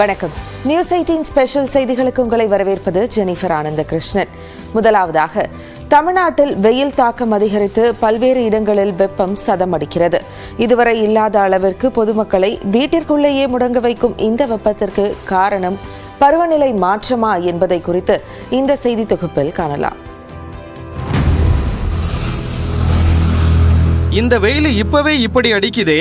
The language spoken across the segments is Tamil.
வணக்கம். நியூஸ் எயிட்டீன் ஸ்பெஷல் செய்திகளுக்கு உங்களை வரவேற்பது ஜெனிஃபர் ஆனந்த கிருஷ்ணன் முதலாவதாக தமிழ்நாட்டில் வெயில் தாக்கம் அதிகரித்து பல்வேறு இடங்களில் வெப்பம் சதமடிக்கிறது. இதுவரை இல்லாத அளவிற்கு பொதுமக்களை வீட்டிற்குள்ளேயே முடங்க வைக்கும் இந்த வெப்பத்திற்கு காரணம் பருவநிலை மாற்றமா என்பதை குறித்து இந்த செய்தி தொகுப்பில் காணலாம். இந்த வெயில் இப்பவே இப்படி அடிக்குதே.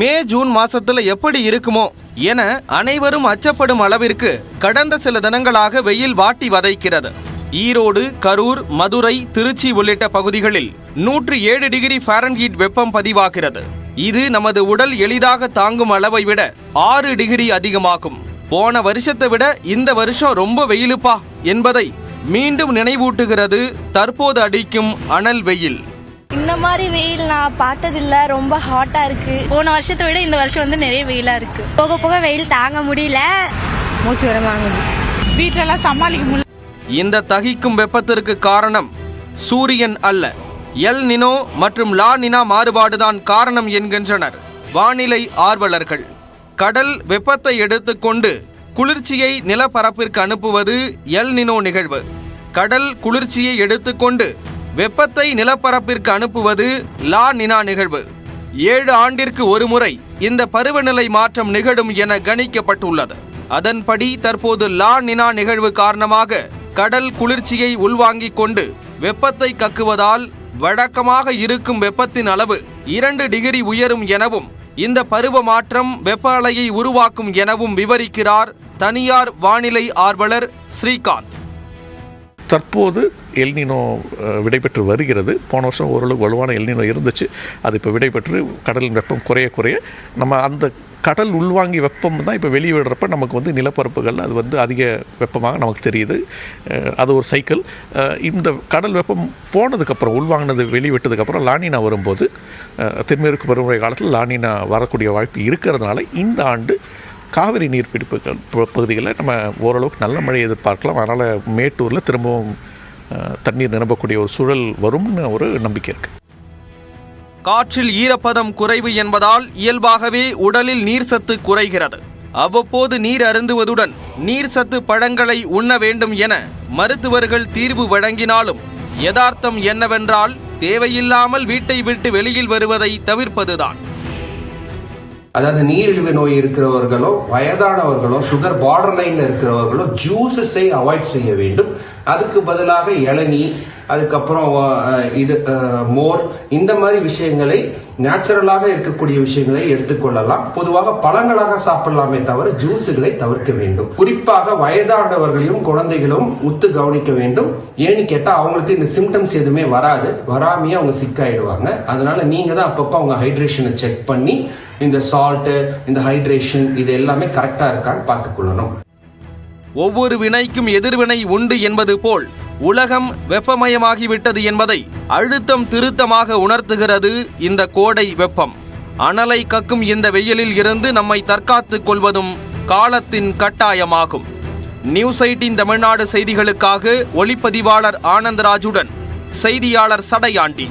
மே ஜூன் மாசத்துல எப்படி இருக்குமோ என அனைவரும் அச்சப்படும் அளவிற்கு கடந்த சில தினங்களாக வெயில் வாட்டி வதைக்கிறது. ஈரோடு கரூர் மதுரை திருச்சி உள்ளிட்ட பகுதிகளில் நூற்று ஏழு டிகிரி ஃபாரன்ஹீட் வெப்பம் பதிவாகிறது. இது நமது உடல் எளிதாக தாங்கும் அளவை விட ஆறு டிகிரி அதிகமாகும். போன வருஷத்தை விட இந்த வருஷம் ரொம்ப வெயிலுப்பா என்பதை மீண்டும் நினைவூட்டுகிறது தற்போது அடிக்கும் அனல் வெயில். இந்த மாதிரி வெயில் நான் பார்த்ததில்ல. ரொம்ப ஹாட்டாக இருக்கு. போன வருஷத்தை விட இந்த வருஷம் வந்து நிறைய வெயிலாக இருக்கு. போக போக வெயில் தாங்க முடியல. மூச்சு வர வாங்குது வீட்டிலலாம் சமாளிக்க முடியல. இந்த தகிக்கும் வெப்பத்திற்கு காரணம் சூரியன் அல்ல. எல் நினோ மற்றும் லா நினா மாறுபாடுதான் காரணம் என்கின்றனர் வானிலை ஆர்வலர்கள். கடல் வெப்பத்தை எடுத்துக்கொண்டு குளிர்ச்சியை நிலப்பரப்பிற்கு அனுப்புவது எல் நினோ நிகழ்வு. கடல் குளிர்ச்சியை எடுத்துக்கொண்டு வெப்பத்தை நிலப்பரப்பிற்கு அனுப்புவது லா நினா நிகழ்வு. ஏழு ஆண்டிற்கு ஒரு முறை இந்த பருவநிலை மாற்றம் நிகழும் என கணிக்கப்பட்டுள்ளது. அதன்படி தற்போது லா நினா நிகழ்வு காரணமாக கடல் குளிர்ச்சியை உள்வாங்கிக் கொண்டு வெப்பத்தை கக்குவதால் வழக்கமாக இருக்கும் வெப்பத்தின் அளவு இரண்டு டிகிரி உயரும் எனவும் இந்த பருவ மாற்றம் வெப்ப அலையை உருவாக்கும் எனவும் விவரிக்கிறார் தனியார் வானிலை ஆர்வலர் ஸ்ரீகாந்த். தற்போது எல்னினோ விடைபெற்று வருகிறது. போன வருஷம் ஓரளவுக்கு வலுவான எல்னினோ இருந்துச்சு. அது இப்போ விடைபெற்று கடலின் வெப்பம் குறைய குறைய நம்ம அந்த கடல் உள்வாங்கி வெப்பம் தான் இப்போ வெளியே விடுறப்ப நமக்கு வந்து நிலப்பரப்புகள் அது வந்து அதிக வெப்பமாக நமக்கு தெரியுது. அது ஒரு சைக்கிள் இந்த கடல் வெப்பம் போனதுக்கப்புறம் உள்வாங்கினது வெளிவிட்டதுக்கப்புறம் லானினா வரும்போது தென்மேற்கு பருவமழை காலத்தில் லானினா வரக்கூடிய வாய்ப்பு இருக்கிறதுனால இந்த ஆண்டு காவிரி நீர்பிடிப்புகள் ப- பகுதிகளில் நம்ம ஓரளவுக்கு நல்ல மழை எதிர்பார்க்கலாம். அதனால் மேட்டூரில் திரும்பவும் தண்ணீர் நிரம்பக்கூடிய ஒரு சூழல் வரும்னு ஒரு நம்பிக்கை இருக்குது காற்றில் ஈரப்பதம் குறைவு என்பதால் இயல்பாகவே உடலில் நீர் சத்து குறைகிறது. அவ்வப்போது நீர் அருந்துவதுடன் நீர் சத்து பழங்களை உண்ண வேண்டும் என மருத்துவர்கள் தீர்வு வழங்கினாலும் யதார்த்தம் என்னவென்றால் தேவையில்லாமல் வீட்டை விட்டு வெளியில் வருவதை தவிர்ப்பதுதான். அதாவது நீரிழிவு நோய் இருக்கிறவர்களோ வயதானவர்களோ சுகர் பார்டர் லைன்ல இருக்கிறவர்களோ ஜூஸஸை அவாய்ட் செய்ய வேண்டும். அதுக்கு பதிலாக இளநீ அதுக்கப்புறம் இது மோர் இந்த மாதிரி விஷயங்களை நேச்சுரலாக இருக்கக்கூடிய விஷயங்களை எடுத்துக்கொள்ளலாம். பொதுவாக பழங்களாக சாப்பிடலாமே தவிர ஜூஸுகளை தவிர்க்க வேண்டும். குறிப்பாக வயதானவர்களையும் குழந்தைகளும் உத்து கவனிக்க வேண்டும். ஏன்னு கேட்டா அவங்களுக்கு இந்த சிம்டம்ஸ் எதுவுமே வராது. வராமையே அவங்க சிக்காயிடுவாங்க அதனால நீங்க தான் அப்பப்போ அவங்க ஹைட்ரேஷனை செக் பண்ணி இந்த சால்ட்டு இந்த ஹைட்ரேஷன் இது எல்லாமே கரெக்டாக இருக்கான்னு பார்த்துக்கொள்ளணும். ஒவ்வொரு வினைக்கும் எதிர்வினை உண்டு என்பது போல் உலகம் வெப்பமயமாகிவிட்டது என்பதை அழுத்தம் திருத்தமாக உணர்த்துகிறது இந்த கோடை வெப்பம். அனலை கக்கும் இந்த வெயிலில் இருந்து நம்மை தற்காத்துக் கொள்வதும் காலத்தின் கட்டாயமாகும். நியூஸ் எயிட்டின் தமிழ்நாடு செய்திகளுக்காக ஒளிப்பதிவாளர் ஆனந்தராஜுடன் செய்தியாளர் சடையாண்டி.